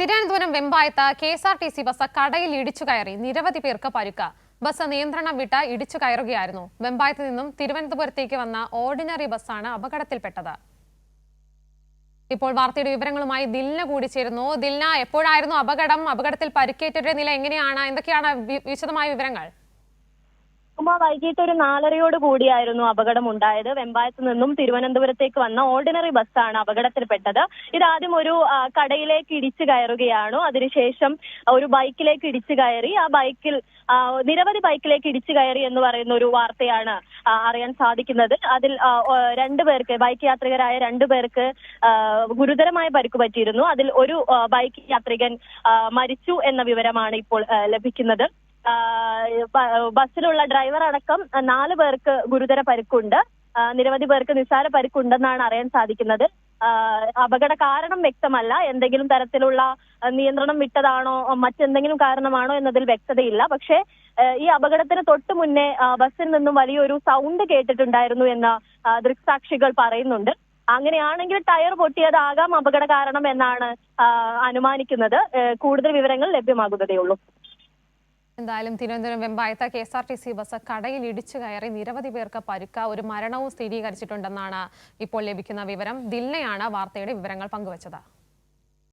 Thiruvananthapuram വെമ്പായത്ത് K S R T C bus കടയിൽ ഇടിച്ചു കയറി നിരവധി പേർക്ക് പരുക്ക. ബസ് നിയന്ത്രണം വിട്ട ഇടിച്ചു കയറുകയായിരുന്നു. വെമ്പായത്ത് നിന്നും തിരുവനന്തപുരത്തേക്ക് വന്ന ഓർഡിനറി ബസ്സാണ് അപകടത്തിൽപ്പെട്ടത്. ഇപ്പോൾ വാർത്തയുടെ വിവരങ്ങളുമായി ദിൽന കൂടി ചേരുന്നു ദിൽന എപ്പോഴായിരുന്നു അപകടം? അപകടത്തിൽ പരിക്കേറ്റവരുടെ നില എങ്ങനെയാണ്? എന്തൊക്കെയാണ് വിശദമായ വിവരങ്ങൾ? ഉമ്മ വൈകിട്ട് ഒരു നാലരയോട് കൂടിയായിരുന്നു അപകടം ഉണ്ടായത് വെമ്പായത്ത് നിന്നും തിരുവനന്തപുരത്തേക്ക് വന്ന ഓർഡിനറി ബസ്സാണ് അപകടത്തിൽപ്പെട്ടത്. ഇതാദ്യം ഒരു കടയിലേക്ക് ഇടിച്ചു കയറുകയാണ്. അതിനുശേഷം ഒരു ബൈക്കിലേക്ക് ഇടിച്ചു കയറി. ആ ബൈക്കിൽ നിരവധി ബൈക്കിലേക്ക് ഇടിച്ചു കയറി എന്ന് പറയുന്ന ഒരു വാർത്തയാണ് അറിയാൻ സാധിക്കുന്നത്. അതിൽ രണ്ടു പേർക്ക് രണ്ടുപേർക്ക് ബൈക്ക് യാത്രികരായ രണ്ടുപേർക്ക് പേർക്ക് ഗുരുതരമായ പരിക്ക് പറ്റിയിരുന്നു. അതിൽ ഒരു ബൈക്ക് യാത്രികൻ മരിച്ചു എന്ന വിവരമാണ് ഇപ്പോൾ ലഭിക്കുന്നത്. ബസ്സിലുള്ള ഡ്രൈവർ അടക്കം നാല് പേർക്ക് ഗുരുതര പരിക്കുണ്ട്. നിരവധി പേർക്ക് നിസ്സാര പരിക്കുണ്ടെന്നാണ് അറിയാൻ സാധിക്കുന്നത്. അപകട കാരണം വ്യക്തമല്ല. എന്തെങ്കിലും തരത്തിലുള്ള നിയന്ത്രണം വിട്ടതാണോ മറ്റെന്തെങ്കിലും കാരണമാണോ എന്നതിൽ വ്യക്തതയില്ല. പക്ഷേ ഈ അപകടത്തിന് തൊട്ട് മുന്നേ ബസ്സിൽ നിന്നും വലിയൊരു സൗണ്ട് കേട്ടിട്ടുണ്ടായിരുന്നു എന്ന് ദൃക്സാക്ഷികൾ പറയുന്നുണ്ട്. അങ്ങനെയാണെങ്കിൽ ടയർ പൊട്ടിയതാകാം അപകട കാരണം എന്നാണ് അനുമാനിക്കുന്നത്. കൂടുതൽ വിവരങ്ങൾ ലഭ്യമാകുന്നതേ ഉള്ളൂ. എന്തായാലും Thiruvananthapuram വെമ്പായത്ത് K S R T C bus കടയിൽ ഇടിച്ചു കയറി നിരവധി പേർക്ക് പരുക്ക ഒരു മരണവും സ്ഥിരീകരിച്ചിട്ടുണ്ടെന്നാണ് ഇപ്പോൾ ലഭിക്കുന്ന വിവരം. ദിൽനയാണ് വാർത്തയുടെ വിവരങ്ങൾ പങ്കുവച്ചത്.